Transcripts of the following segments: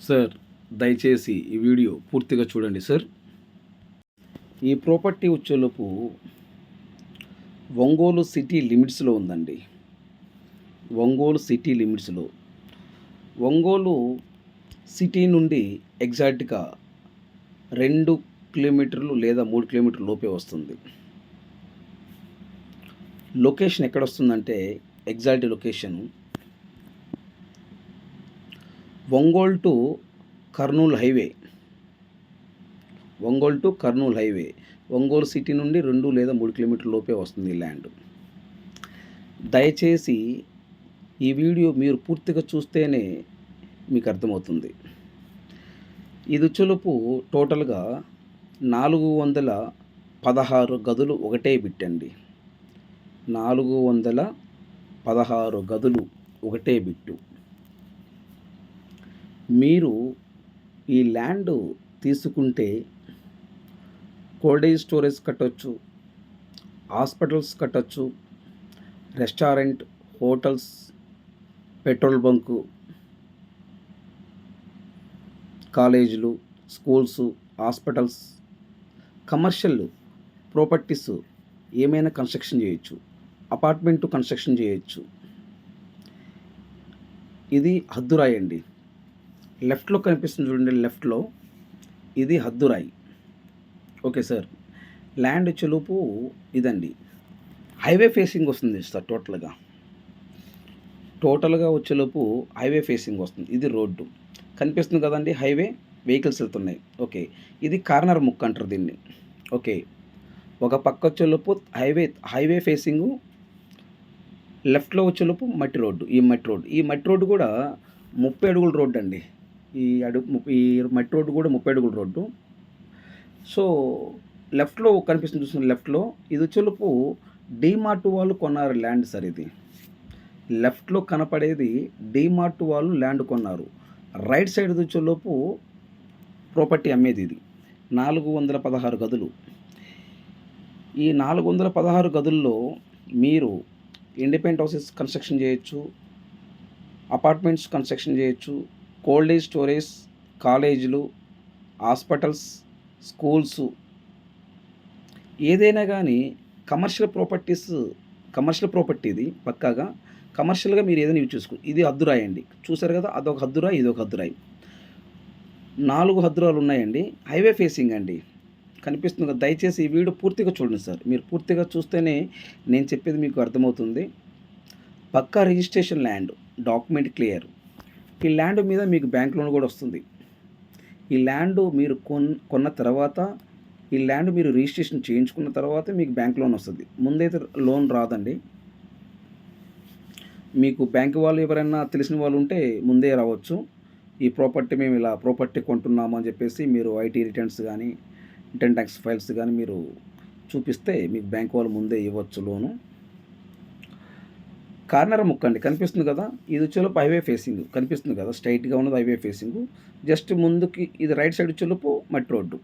Sir దయచేసి ఈ video పూర్తిగా చూడండి సార్. ఈ ప్రాపర్టీ వచ్చేలోపు ఒంగోలు సిటీ లిమిట్స్లో ఉందండి. ఒంగోలు సిటీ లిమిట్స్లో. ఒంగోలు సిటీ నుండి ఎగ్జాక్ట్గా రెండు కిలోమీటర్లు లేదా మూడు కిలోమీటర్ల లోపే వస్తుంది. లొకేషన్ ఎక్కడ వస్తుందంటే exact location Ongole to Kurnool highway. Ongole to Kurnool highway. Ongole city నుండి రెండు లేదా మూడు కిలోమీటర్ల లోపే వస్తుంది ఈ ల్యాండ్. దయచేసి ఈ వీడియో మీరు పూర్తిగా చూస్తేనే మీకు అర్థమవుతుంది. ఇది చులుపు టోటల్గా నాలుగు వందల పదహారు గదులు ఒకటే బిట్టండి. నాలుగు వందల పదహారు గదులు ఒకటే బిట్టు. మీరు ఈ ల్యాండ్ తీసుకుంటే కోల్డేజ్ స్టోరేజ్ కట్టొచ్చు హాస్పిటల్స్ కట్టొచ్చు రెస్టారెంట్ హోటల్స్ పెట్రోల్ బంకు కాలేజీలు స్కూల్స్ హాస్పిటల్స్ కమర్షియల్ ప్రాపర్టీస్ ఏమైనా కన్స్ట్రక్షన్ చేయొచ్చు అపార్ట్మెంట్ కన్స్ట్రక్షన్ చేయొచ్చు. ఇది హద్దురాయండి లెఫ్ట్లో కనిపిస్తుంది చూడండి లెఫ్ట్లో. ఇది హద్దురాయి. Okay sir. ల్యాండ్ చెలుపు ఇదండి. హైవే ఫేసింగ్ వస్తుంది సార్ టోటల్గా. టోటల్గా వచ్చేలోపు హైవే ఫేసింగ్ వస్తుంది. ఇది రోడ్డు. కనిపిస్తుంది కదండి హైవే వెహికల్స్ వెళ్తున్నాయి. ఓకే. ఇది కార్నర్ ముక్ అంటారు దీన్ని. ఓకే. ఒక పక్క వచ్చేలోపు హైవే హైవే ఫేసింగ్ లెఫ్ట్లో వచ్చేలోపు మట్టి రోడ్డు. ఈ మట్టి రోడ్డు. ఈ మట్టి రోడ్డు కూడా ముప్పై అడుగుల రోడ్డు అండి ఈ అడుగు ము- ఈ మట్టి రోడ్డు కూడా ముప్పై అడుగుల రోడ్డు. సో లెఫ్ట్లో కనిపిస్తుంది చూసిన లెఫ్ట్లో ఇది వచ్చేలోపు డీమార్ట్ వాళ్ళు కొన్నారు ల్యాండ్ సార్ ఇది. లెఫ్ట్లో కనపడేది డీమార్ట్ వాళ్ళు ల్యాండ్ కొన్నారు. రైట్ సైడ్ వచ్చేలోపు ప్రాపర్టీ అమ్మేది ఇది. నాలుగు వందల పదహారు గదులు. ఈ నాలుగు వందల పదహారు గదుల్లో మీరు ఇండిపెండెంట్ హౌసెస్ కన్స్ట్రక్షన్ చేయొచ్చు అపార్ట్మెంట్స్ కన్స్ట్రక్షన్ చేయొచ్చు కోల్డ్ ఏజ్ స్టోరేజ్ కాలేజీలు హాస్పిటల్స్ స్కూల్స్. ఏదైనా కానీ కమర్షియల్ ప్రాపర్టీస్ కమర్షియల్ ప్రాపర్టీ ఇది పక్కాగా. కమర్షియల్గా మీరు ఏదైనా యూజ్ చూసుకో ఇది హద్దురాయి అండి చూసారు కదా అదొక హద్దురాయి ఇదొక హద్దురాయి నాలుగు హద్దురాలు ఉన్నాయండి. హైవే ఫేసింగ్ అండి. కనిపిస్తుంది కదా దయచేసి ఈ వీడియో పూర్తిగా చూడండి సార్. మీరు పూర్తిగా చూస్తేనే నేను చెప్పేది మీకు అర్థమవుతుంది. పక్కా రిజిస్ట్రేషన్ ల్యాండ్ డాక్యుమెంట్ క్లియర్. ఈ ల్యాండ్ మీద మీకు బ్యాంక్ లోన్ కూడా వస్తుంది. ఈ ల్యాండ్ మీరు కొన్ కొన్న తర్వాత ఈ ల్యాండ్ మీరు రిజిస్ట్రేషన్ చేయించుకున్న తర్వాత మీకు బ్యాంక్ లోన్ వస్తుంది. ముందైతే లోన్ రాదండి. మీకు బ్యాంక్ వాళ్ళు ఎవరైనా తెలిసిన వాళ్ళు ఉంటే ముందే రావచ్చు. ఈ ప్రాపర్టీ మేము ఇలా ప్రాపర్టీ కొంటున్నాము అని చెప్పేసి మీరు ఐటీ రిటర్న్స్ కానీ రిటర్న్ ట్యాక్స్ ఫైల్స్ కానీ మీరు చూపిస్తే మీకు బ్యాంక్ వాళ్ళు ముందే ఇవ్వచ్చు లోను. కార్నర్ ముక్క అండి కనిపిస్తుంది కదా? ఇది వచ్చేలోపు హైవే ఫేసింగ్ కనిపిస్తుంది కదా? స్ట్రైట్గా ఉన్నది హైవే ఫేసింగ్ జస్ట్ ముందుకి ఇది రైట్ సైడ్ వచ్చేలోపు మట్టి రోడ్డు.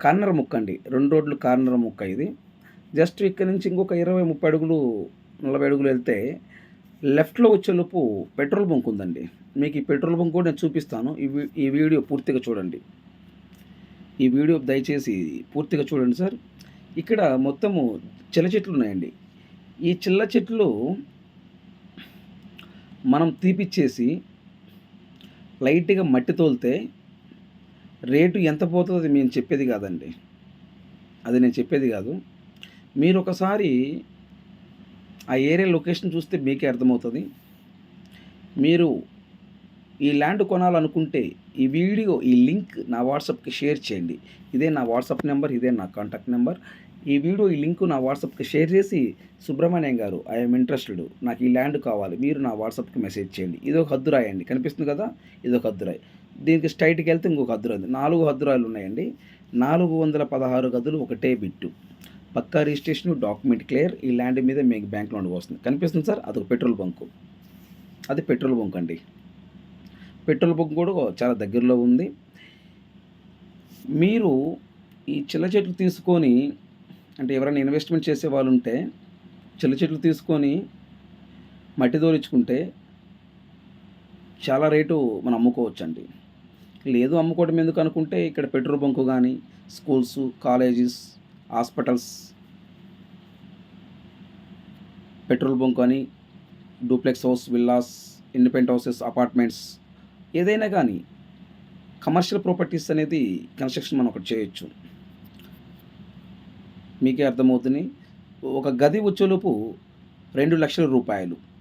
కార్నర్ ముక్క అండి రెండు రోడ్లు కార్నర్ ముక్క ఇది. జస్ట్ ఇక్కడ నుంచి ఇంకొక ఇరవై ముప్పై అడుగులు నలభై అడుగులు వెళ్తే లెఫ్ట్లో వచ్చేలోపు పెట్రోల్ బంక్ ఉందండి. మీకు ఈ పెట్రోల్ బంక్ కూడా నేను చూపిస్తాను. ఈ వీ- ఈ వీడియో పూర్తిగా చూడండి. ఈ వీడియో దయచేసి పూర్తిగా చూడండి సార్. ఇక్కడ మొత్తము చెల చెట్లు ఉన్నాయండి. ఈ చిల్ల చెట్లు మనం తీపిచ్చేసి లైట్గా మట్టి తోలితే రేటు ఎంత పోతుందో అది మేము చెప్పేది కాదండి. అది నేను చెప్పేది కాదు. మీరు ఒకసారి ఆ ఏరియా లొకేషన్ చూస్తే మీకే అర్థమవుతుంది. మీరు ఈ ల్యాండ్ కొనాలనుకుంటే ఈ వీడియో ఈ లింక్ నా వాట్సాప్కి షేర్ చేయండి. ఇదే నా వాట్సాప్ నెంబర్ ఇదే నా కాంటాక్ట్ నెంబర్. ఈ వీడియో ఈ లింక్ నా వాట్సాప్కి షేర్ చేసి సుబ్రహ్మణ్యం గారు ఐఎమ్ ఇంట్రెస్టెడ్. నాకు ఈ ల్యాండ్ కావాలి. మీరు నా వాట్సాప్కి మెసేజ్ చేయండి. ఇది ఒక హద్దురాయి అండి కనిపిస్తుంది కదా? ఇది ఒక హద్దురాయి దీనికి స్ట్రైట్కి వెళ్తే ఇంకొక హద్దురాయి నాలుగు హద్దురాయిలు ఉన్నాయండి. నాలుగు వందల పదహారు గదులు ఒకటే బిట్టు. పక్కా రిజిస్ట్రేషన్ డాక్యుమెంట్ క్లియర్. ఈ ల్యాండ్ మీద మీకు బ్యాంక్ లోన్ వస్తుంది. కనిపిస్తుంది సార్? అదొక పెట్రోల్ బంకు. అది పెట్రోల్ బంక్ అండి. పెట్రోల్ బంక్ కూడా చాలా దగ్గరలో ఉంది. మీరు ఈ చిల్ల చెట్లు తీసుకొని అంటే ఎవరైనా ఇన్వెస్ట్మెంట్ చేసే వాళ్ళు ఉంటే చిల్ల చెట్లు తీసుకొని మట్టి తోలించుకుంటే చాలా రేటు మనం అమ్ముకోవచ్చండి. లేదు అమ్ముకోవడం ఎందుకు అనుకుంటే ఇక్కడ పెట్రోల్ బంకు కానీ schools colleges hospitals petrol bunk అని duplex house villas independent houses apartments ఏదైనా కానీ కమర్షియల్ ప్రాపర్టీస్ అనేది కన్స్ట్రక్షన్ మనం ఒకటి చేయొచ్చు. మీకే అర్థమవుతుంది. ఒక గది వచ్చేలోపు రెండు లక్షల రూపాయలు.